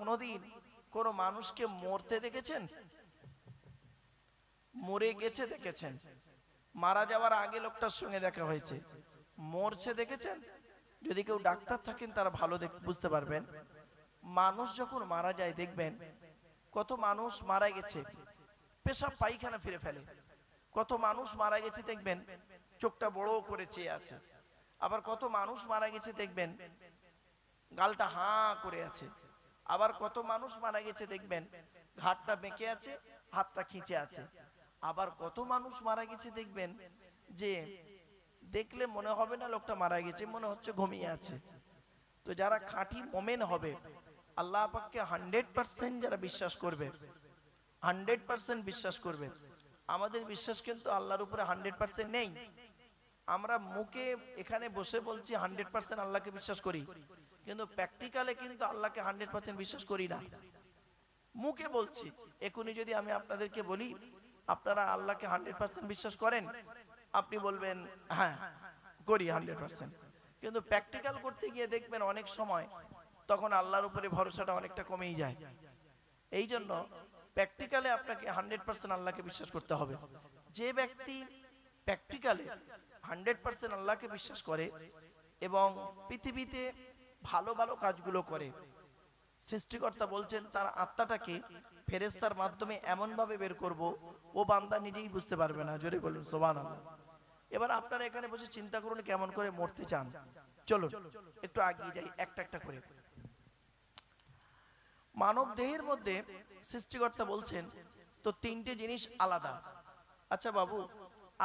কোনোদিন কোনো মানুষকে মরতে দেখেছেন? মরে গেছে দেখেছেন? মারা যাওয়ার আগে লোকটার সঙ্গে দেখা হয়েছে। মরছে দেখেছেন? যদি কেউ ডাক্তার থাকেন, তারা ভালো বুঝতে পারবেন। মানুষ যখন মারা যায়, দেখবেন কত মানুষ মারা গেছে, পেশাব পায়খানা ফিরে ফেলে। কত মানুষ মারা গেছে, দেখবেন চোখটা বড় করে চেয়ে আছে। আবার কত মানুষ মারা গেছে, দেখবেন গালটা হাঁ করে আছে। আবার কত মানুষ মারা গেছে দেখবেন? ঘাটটা বেঁকে আছে, হাতটা খিঁচে আছে। আবার কত মানুষ মারা গেছে দেখবেন যে দেখলে মনে হবে না লোকটা মারা গেছে, মনে হচ্ছে ঘুমিয়ে আছে। তো যারা খাঁটি মোমেন হবে, আল্লাহ পাককে হান্ড্রেড পার্সেন্ট যারা বিশ্বাস করবে, হান্ড্রেড পার্সেন্ট বিশ্বাস করবে। আমাদের বিশ্বাস কিন্তু আল্লাহর উপরে হান্ড্রেড পার্সেন্ট নেই। আমরা মুখে এখানে বসে বলছি হান্ড্রেড পার্সেন্ট আল্লাহকে বিশ্বাস করি। কিন্তু প্র্যাকটিক্যালে কিন্তু আল্লাহকে হান্ড্রেড পার্সেন্ট বিশ্বাস করি না। মুখে বলছি এখনই যদি আমি আপনাদেরকে বলি, আপনারা আল্লাহকে হান্ড্রেড পার্সেন্ট বিশ্বাস করেন, আপনি বলবেন হ্যাঁ করি হান্ড্রেড পার্সেন্ট কিন্তু প্র্যাকটিক্যাল করতে গিয়ে দেখবেন অনেক সময় তখন আল্লাহর উপরে ভরসাটা অনেকটা কমেই যায়। এই জন্য প্র্যাকটিক্যালে আপনাকে হান্ড্রেড পার্সেন্ট আল্লাহকে বিশ্বাস করতে হবে। যে ব্যক্তি প্র্যাকটিক্যালে হান্ড্রেড পার্সেন্ট আল্লাহকে বিশ্বাস করে এবং পৃথিবীতে ভালো ভালো কাজগুলো করে। সৃষ্টিকর্তা বলছেন, তার আত্মাটাকে ফেরেস্তার মাধ্যমে এমন ভাবে বের করব, ও বান্দা নিজেই বুঝতে পারবে না। জোরে বলুন সোবান এবার আপনারা এখানে বসে চিন্তা করুন কেমন করে মরতে চান। চলুন, একটু আগিয়ে যাই, একটা একটা করে। মানব দেহের মধ্যে সৃষ্টিকর্তা বলছেন, তো তিনটে জিনিস আলাদা। আচ্ছা বাবু,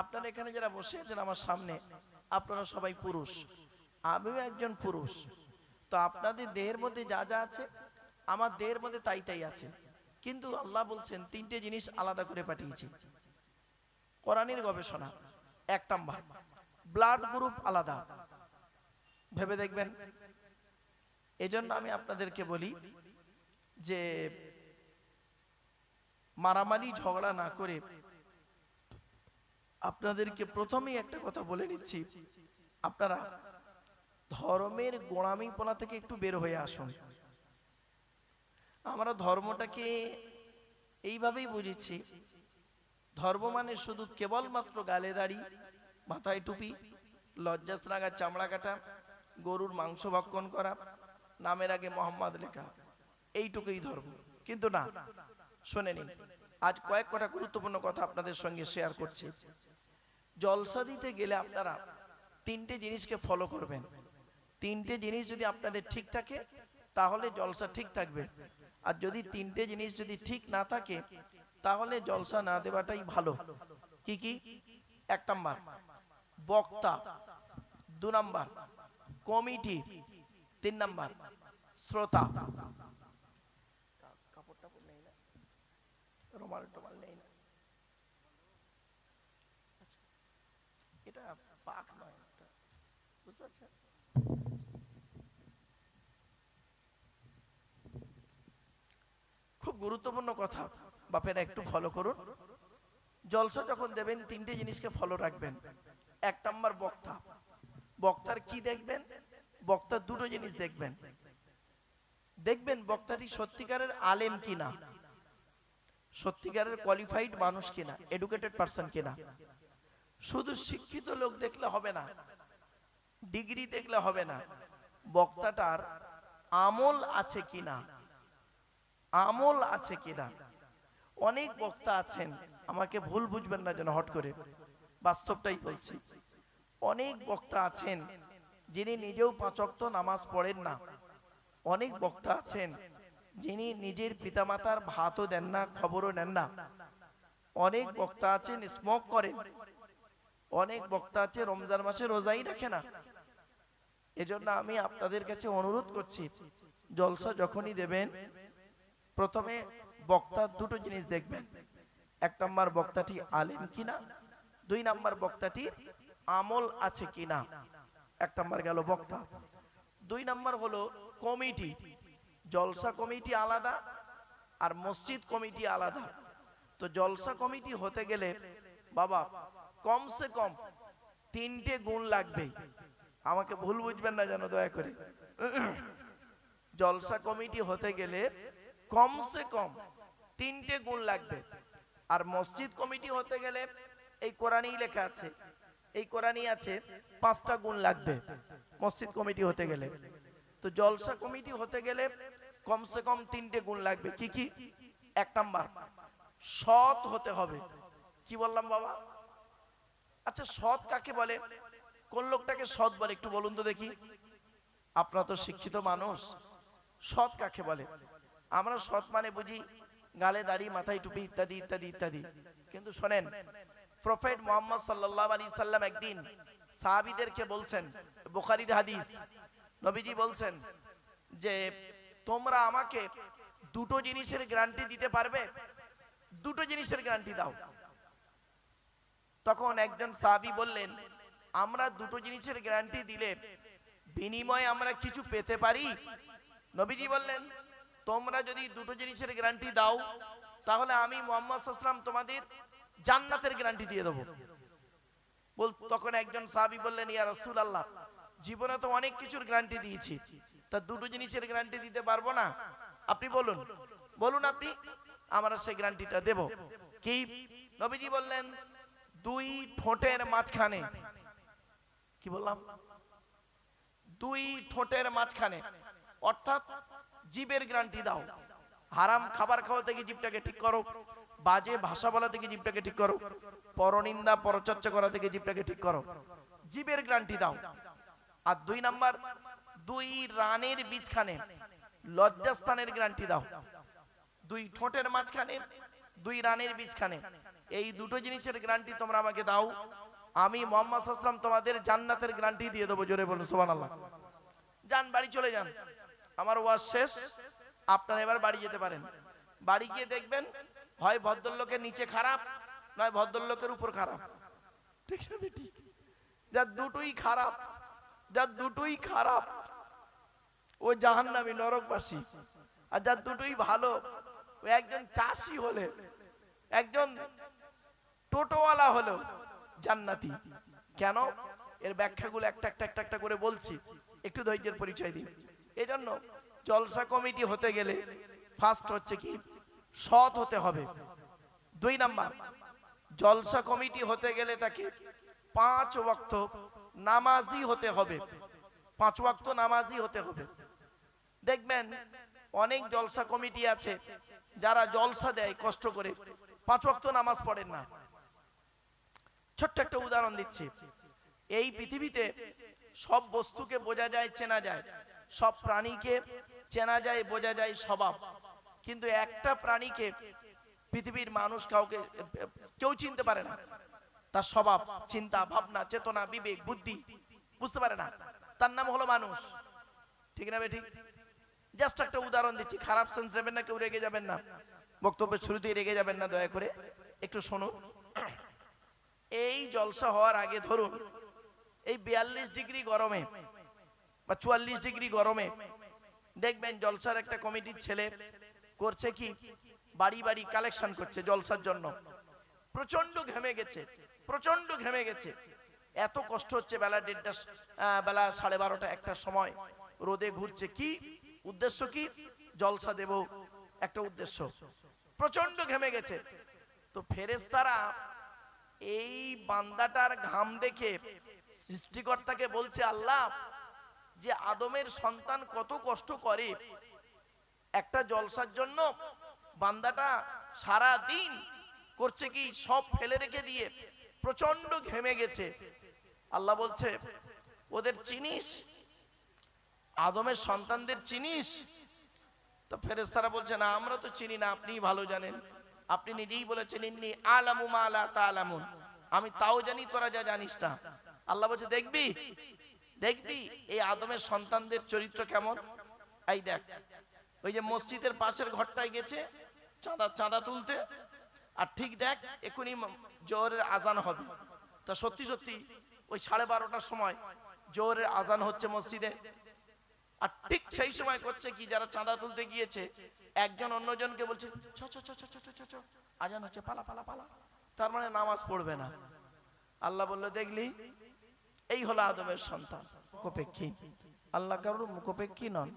আপনারা এখানে যারা বসে আছেন আমার সামনে, আপনারা সবাই পুরুষ। আমিও একজন পুরুষ। তো আপনাদের দেহের মধ্যে যা যা আছে, আমার দেহের মধ্যে তাই তাই আছে। কিন্তু আল্লাহ বলছেন, তিনটে জিনিস আলাদা করে পাঠিয়েছি। কোরআনের গবেষণা, এক নাম্বার ব্লাড গ্রুপ আলাদা। ভেবে দেখবেন? এজন্য আমি আপনাদেরকে বলি যে, মারামারি, ঝগড়া না করে আপনাদেরকে প্রথমেই একটা কথা বলে নিচ্ছি। আপনারা ধর্মের গোড়ামিপনা থেকে একটু বের হয়ে আসুন। আমরা ধর্মটাকে এইভাবেই বুঝেছি। ধর্ম মানে শুধু কেবলমাত্র গালে দাড়ি, মাথায় টুপি লজ্জা লজ্জাস্নাগা, চামড়া কাটা, গরুর মাংস ভক্ষণ করা, নামের আগে মোহাম্মদ লেখা। এইটুকুই ধর্ম। কিন্তু না, শুনে নিন, আজ কয়েক কটা গুরুত্বপূর্ণ কথা আপনাদের সঙ্গে শেয়ার করছি। জলসা দিতে গেলে আপনারা তিনটে জিনিসকে ফলো করবেন। তিনটে জিনিস যদি আপনাদের ঠিক থাকে তাহলে জলসা ঠিক থাকবে। আর যদি তিনটে জিনিস যদি ঠিক না থাকে তাহলে জলসা না দেওয়াটাই ভালো। কি কি? এক নাম্বার বক্তা। দু নাম্বার কমিটি। তিন নাম্বার শ্রোতা। আচ্ছা, এটা পাক নয় বুঝতে পারছেন? খুব গুরুত্বপূর্ণ কথা। বাপেরা একটু ফলো করুন। জলসা যখন দেবেন, তিনটে জিনিসকে ফলো রাখবেন। এক নাম্বার বক্তা। বক্তার কি দেখবেন? বক্তার দুটো জিনিস দেখবেন। দেখবেন বক্তাটি সত্যিকারের আলেম কিনা? সত্যিকারের কোয়ালিফাইড মানুষ কিনা? এডুকেটেড পারসন কিনা? শুধু শিক্ষিত লোক দেখলে হবে না। ডিগ্রি দেখলে হবে না। বক্তাটার আমল আছে কিনা? আমল আছে কিনা? অনেক বক্তা আছেন, আমাকে ভুল বুঝবেন না যেন হট করে। বাস্তবটাই বলছি। অনেক বক্তা আছেন, যিনি নিজেও পাঁচক্ত নামাজ পড়েন না। অনেক বক্তা আছেন, যিনি নিজের পিতামাতার ভাতও দেন না, খবরও নেন না। অনেক বক্তা আছেন, স্মোক করেন। অনেক বক্তা আছে, রমজান মাসে রোজাই রাখে না। এজন্য আমি আপনাদের কাছে অনুরোধ করছি, জলসা যখনই দেবেন, প্রথমে বক্তার দুটো জিনিস দেখবেন। এক নম্বর বক্তাটি আলেম কিনা, দুই নম্বর বক্তাটি আমল আছে কিনা, এক নম্বর গেল বক্তা। দুই নম্বর হলো কমিটি, জলসা কমিটি আলাদা আর মসজিদ কমিটি আলাদা। তো জলসা কমিটি হতে গেলে, বাবা, কমসে কম তিনটে গুণ লাগবে। আমাকে ভুল বুঝবেন না যেন, দয়া করে। জলসা কমিটি হতে গেলে কমসে কম তিনটে গুণ লাগবে। আর মসজিদ কমিটি হতে গেলে এই কোরআনেই লেখা আছে। এই কোরআনই আছে, পাঁচটা গুণ লাগবে মসজিদ কমিটি হতে গেলে। তো জলসা কমিটি হতে গেলে কমসে কম তিনটে গুণ লাগবে। কি কি? এক নাম্বার, সৎ হতে হবে। কি বললাম বাবা? আচ্ছা সৎ কাকে বলে? কোন লোকটাকে সৎ বলে একটু বলুন তো দেখি। আপনারা তো শিক্ষিত মানুষ। সৎ কাকে বলে? আমরা সৎ মানে বুঝি গালে দাড়ি, মাথায় টুপি ইত্যাদি ইত্যাদি ইত্যাদি। কিন্তু শোনেন, প্রফেট মোহাম্মদ সাল্লাল্লাহু আলাইহি সাল্লাম একদিন সাহাবীদেরকে বলছেন, বুখারীর হাদিস, নবীজি বলছেন যে, তোমরা আমাকে দুটো জিনিসের গ্যারান্টি দিতে পারবে? দুটো জিনিসের গ্যারান্টি দাও। তখন একজন সাহাবি বললেন আমরা দুটো জিনিসের গ্যারান্টি দিলে বিনিময়ে আমরা কিছু পেতে পারি? নবীজি বললেন, তোমরা যদি দুটো জিনিসের গ্যারান্টি দাও, তাহলে আমি মোহাম্মদ সাল্লাম তোমাদের জান্নাতের গ্যারান্টি দিয়ে দেবো। বল, তখন একজন সাহাবী বললেন, ইয়া রসুল আল্লাহ জীবনে তো অনেক কিছুর গ্যারান্টি দিয়েছি, তা দুটো জিনিসের গ্যারান্টি দিতে পারব না? আপনি বলুন বলুন আপনি, আমরা সেই গ্যারান্টিটা দেব। কি? নবীজি বললেন, দুই ঠোঁটের মাঝখানে কি বললাম? দুই ঠোঁটের মাঝখানে। অর্থাৎ জীবের গ্যারান্টি দাও। হারাম খাবার খাওয়া থেকে জীবটাকে ঠিক করো। বাজে ভাষা বলা থেকে জীবটাকে ঠিক করো। পরনিন্দা, পরচর্চা করা থেকে জীবটাকে ঠিক করো। জীবের গ্যারান্টি দাও। আর দুই নাম্বার, দুই রানের বীজখানে লজ্জাস্থানের গ্যারান্টি দাও। দুই ঠোঁটের মাঝখানে, দুই রানের বীজখানে। এই দুটো জিনিসের গ্যারান্টি তোমরা আমাকে দাও। আমি মোহাম্মদ আসলাম তোমাদের জান্নাতের গ্যারান্টি দিয়ে দেবো, জোরে বলুন, সুবহানাল্লাহ। যান, বাড়ি চলে যান। আমার ওয়াজ শেষ, আপনারা এবার বাড়ি যেতে পারেন। বাড়ি গিয়ে দেখবেন, হয় ভদ্রলোকের নিচে খারাপ, নয় ভদ্রলোকের উপর খারাপ। ঠিক বেটি যার দুটোই খারাপ, যার দুটোই খারাপ, ও জাহান্নামী, নরকবাসী। আর যার দুটোই ভালো, ও একজন চাষি হলে, একজন টোটোওয়ালা হলো জান্নাতি। কেন? এর ব্যাখ্যাগুলো একটা একটা একটা একটা করে বলছি। একটু ধৈর্যের পরিচয় দিন এই জন্য জলসা কমিটি হতে গেলে ফার্স্ট হচ্ছে কি? সৎ হতে হবে। দুই নাম্বার, জলসা কমিটি হতে গেলে তাকে পাঁচ ওয়াক্ত নামাজি হতে হবে। পাঁচ ওয়াক্ত নামাজি হতে হবে। দেখবেন, অনেক জলসা কমিটি আছে যারা জলসা দেয় কষ্ট করে। পাঁচ ওয়াক্ত নামাজ পড়েন না। ছোট্ট একটা উদাহরণ দিচ্ছি। এই পৃথিবীতে সব বস্তুকে বোঝা যায়, চেনা যায়। সব প্রাণীকে চেনা যায়, বোঝা যায় স্বভাব। কিন্তু একটা প্রাণীকে পৃথিবীর মানুষ কাউকে, কেউ চিনতে পারে না। তার স্বভাব, চিন্তা, ভাবনা, চেতনা, বিবেক, বুদ্ধি বুঝতে পারে না। তার নাম হলো মানুষ। ঠিক না ঠিক? জাস্ট একটা উদাহরণ দিচ্ছি। খারাপ সেন্স নেবেন না, কেউ রেগে যাবেন না। বক্তব্যের শুরুতেই রেগে যাবেন না, দয়া করে। একটু শুনুন। এই জলসা হওয়ার আগে ধরুন, এই বিয়াল্লিশ ডিগ্রি গরমে বা চুয়াল্লিশ ডিগ্রি গরমে দেখবেন জলসার একটা কমিটির ছেলে করছে কি, বাড়ি বাড়ি কালেকশন করছে জলসার জন্য। প্রচণ্ড ঘেমে গেছে প্রচণ্ড ঘেমে গেছে। এত কষ্ট হচ্ছে বেলা দেড়টা বেলা সাড়ে বারোটা একটা সময় রোদে ঘুরছে কি? উদ্দেশ্য কি? জলসা দেব, একটা উদ্দেশ্য। প্রচণ্ড ঘেমে গেছে। তো ফেরেস্তারা এই বান্দাটার ঘাম দেখে সৃষ্টিকর্তাকে বলছে, আল্লাহ, যে আদমের সন্তান কত কষ্ট করে। একটা জলসার জন্য বান্দাটা সারা দিন করছে কি, সব ফেলে রেখে দিয়ে প্রচণ্ড ঘেমে গেছে। আল্লাহ বলছে, ওদের চিনিস? আদমের সন্তানদের চিনিস? তো ফেরেস্তারা বলছে, না, আমরা তো চিনি না আপনি ভালো জানেন। আপনি নিজেই বলেছেন, ইন্নি আলামু মা লা তালামুন। আমি তাও জানি, তোরা যা জানিস না। আল্লাহ বলছে, দেখবি? দেখবি? এই আদমের সন্তানদের চরিত্র কেমন? এই দেখ, ওই যে মসজিদের পাশের ঘরটায় গেছে চাঁদা চাঁদা তুলতে। আর ঠিক দেখ এখনই জোহরের আজান হবে। তা সত্যি সত্যি, ওই সাড়ে বারোটার সময় জোহরের আজান হচ্ছে মসজিদে। আর ঠিক সেই সময় করছে কি, যারা চাঁদা তুলতে গিয়েছে, একজন অন্যজনকে বলছে আজান হচ্ছে, পালা পালা পালা। তার মানে নামাজ পড়বে না। আল্লাহ বলল, দেখলি, এই হলো আদমের সন্তান, মুখোপেক্ষী। আল্লাহ কারোর মুখোপেক্ষী নন।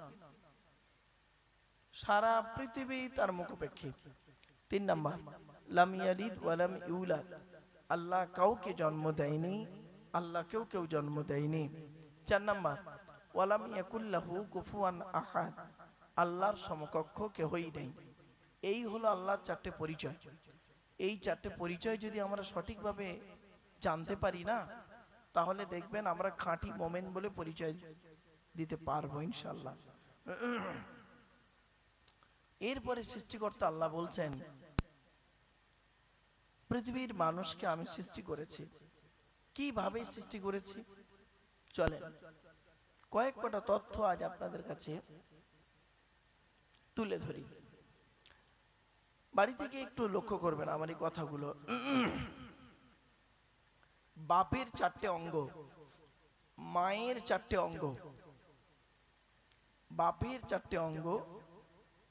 সারা পৃথিবী তার মুখোপেক্ষী। তিন নাম্বার, লাম ওয়ালাম ইউলাদ। আল্লাহ কাউকে জন্ম দেয়নি, আল্লাহ কেউ কেউ জন্ম দেয়নি। চার নাম্বার ওয়ালাম ইয়াকুল্লাহু কুফুয়ান আহাদ। আল্লাহর সমকক্ষ কেহই নেই। এই হলো আল্লাহর চারটে পরিচয়। এই চারটে পরিচয় যদি আমরা সঠিকভাবে জানতে পারি না, তাহলে দেখবেন আমরা খাঁটি মোমেন বলে পরিচয় দিতে পারব ইনশাল্লাহ এরপরে সৃষ্টিকর্তা আল্লাহ বলছেন, পৃথিবীর মানুষকে আমি সৃষ্টি করেছি। কীভাবে সৃষ্টি করেছি? চলেন। কয়েক কটা তথ্য আজ আপনাদের কাছে তুলে ধরি। বাড়ি থেকে একটু লক্ষ্য করবেন আমার এই কথাগুলো। বাপের চারটে অঙ্গ, মায়ের চারটে অঙ্গ, বাপের চারটে অঙ্গ,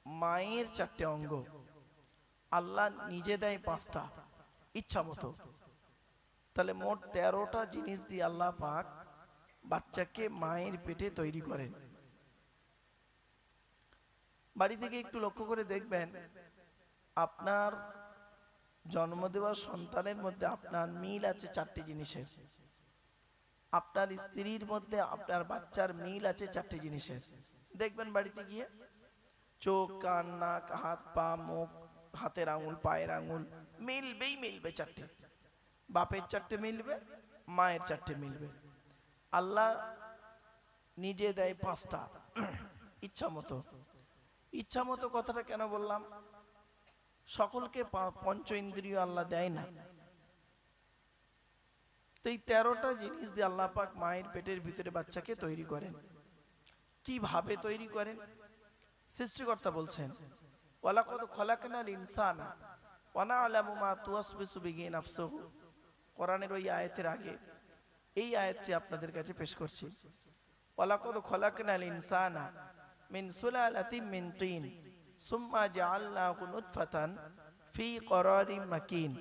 মায়ের চারটে অঙ্গ। আল্লাহ নিজে দেয় পাঁচটা, ইচ্ছা মতো। তাহলে মোট তেরোটা জিনিস দিয়ে আল্লাহ পাক বাচ্চাকে মায়ের পেটে তৈরি করেন। বাড়ি থেকে একটু লক্ষ্য করে দেখবেন, আপনার জন্ম দেওয়া সন্তানের মধ্যে আপনার মিল আছে চারটি জিনিসের। আপনার স্ত্রীর মধ্যে আপনার বাচ্চার মিল আছে চারটি জিনিসের। দেখবেন বাড়িতে গিয়ে চোখ, কান, নাক, হাত, পা, মুখ, হাতের আঙুল, পায়ের আঙুল, মিলবেই মিলবে চারটে। বাপের চারটে মিলবে, মায়ের চারটে মিলবে। আল্লাহ নিজে দেয় পাঁচটা। ইচ্ছা মতো। ইচ্ছা মতো কথাটা কেন বললাম? সকলকে পঞ্চ ইন্দ্রিয় আল্লাহ দেয় না। তো এই তেরোটা জিনিস দিয়ে আল্লাহ পাক মায়ের পেটের ভিতরে বাচ্চাকে তৈরি করেন। কীভাবে তৈরি করেন? সৃষ্টিকর্তা বলছেন, ওয়ালাকদ খলাকনাল ইনসানা ওয়ানা আলামু মা তুয়াসবিসু বিহি নাফসুহু। কোরআনের ওই আয়াতের আগে এই আয়াতটি আপনাদের কাছে পেশ করছি। ওয়ালাকদ খলাকনাল ইনসানা মিন সুলালাতিন মিন তিন সুম্মা জাআলনাহু নুতফাতান ফি করারিন মাকিন,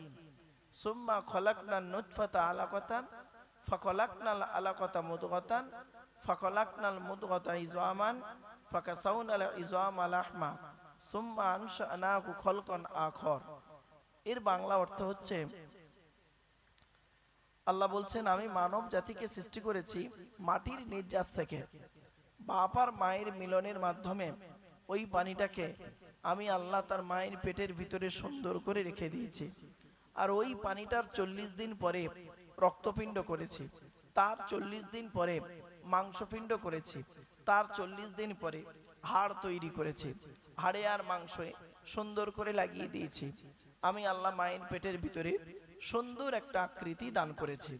সুম্মা খলাকনা নুতফাতা আলাকাতান ফাখলাকনাল আলাকাতা মুদগাতান ফাখলাকনাল মুদগাতা ইজওয়ামান ফাকাসাউনাল ইজওয়ামা লাহমা, সুম্মা আনশানাহু খলকান আখর। এর বাংলা অর্থ হচ্ছে আল্লাহ বলছেন, আমি মানব জাতিকে সৃষ্টি করেছি মাটির নির্যাস থেকে। বাপ আর মায়ের মিলনের মাধ্যমে ওই পানিটাকে আমি আল্লাহ তার মায়ের পেটের ভিতরে সুন্দর করে রেখে দিয়েছি। আর ওই পানিটার চল্লিশ দিন পরে রক্তপিণ্ড করেছি। তার চল্লিশ দিন পরে মাংসপিণ্ড করেছি। তার চল্লিশ দিন পরে হাড় তৈরি করেছি। হাড়ে আর মাংসে সুন্দর করে লাগিয়ে দিয়েছি। আমি আল্লাহ মায়ের পেটের ভিতরে সুন্দর একটা আকৃতি দান করেছি।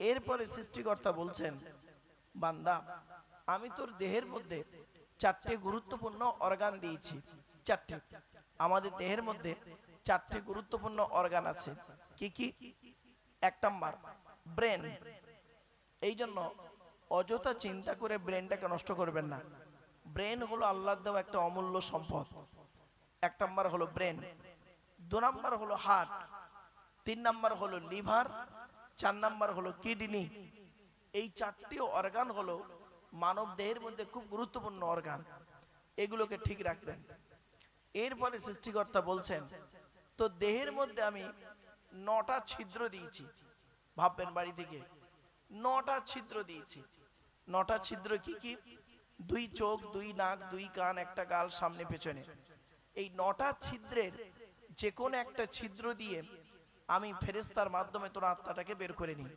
এরপরে সৃষ্টিকর্তা বলছেন, বান্দা, আমি তোর দেহের মধ্যে চারটে গুরুত্বপূর্ণ অর্গান দিয়েছি। চারটে। আমাদের দেহের মধ্যে চারটে গুরুত্বপূর্ণ অর্গান আছে। কি কি? এক নাম্বার ব্রেন এই জন্য অযথা চিন্তা করে ব্রেনটাকে নষ্ট করবেন না। ব্রেন হলো আল্লাহ দেওয়া একটা অমূল্য সম্পদ। এক নাম্বার হলো ব্রেন দু নাম্বার হলো হার্ট তিন নাম্বার হলো লিভার, চার নাম্বার হলো কিডনি। এই চারটি অর্গান হলো মানব দেহের মধ্যে খুব গুরুত্বপূর্ণ অর্গান এগুলোকে ঠিক রাখবেন। এরপরে সৃষ্টিকর্তা বলছেন, তো দেহের মধ্যে আমি নটা ছিদ্র দিয়েছি। ভাববেন বাড়ি থেকে। নটা ছিদ্র দিয়েছি। নটা ছিদ্র কি কি? দুই চোখ, দুই নাক, দুই কান, একটা গাল, সামনে, পেছনে। এই নটা ছিদ্রের যে কোনো একটা ছিদ্র দিয়ে আমি ফেরেস্তার মাধ্যমে তোর আত্মাটাকে বের করে নিই।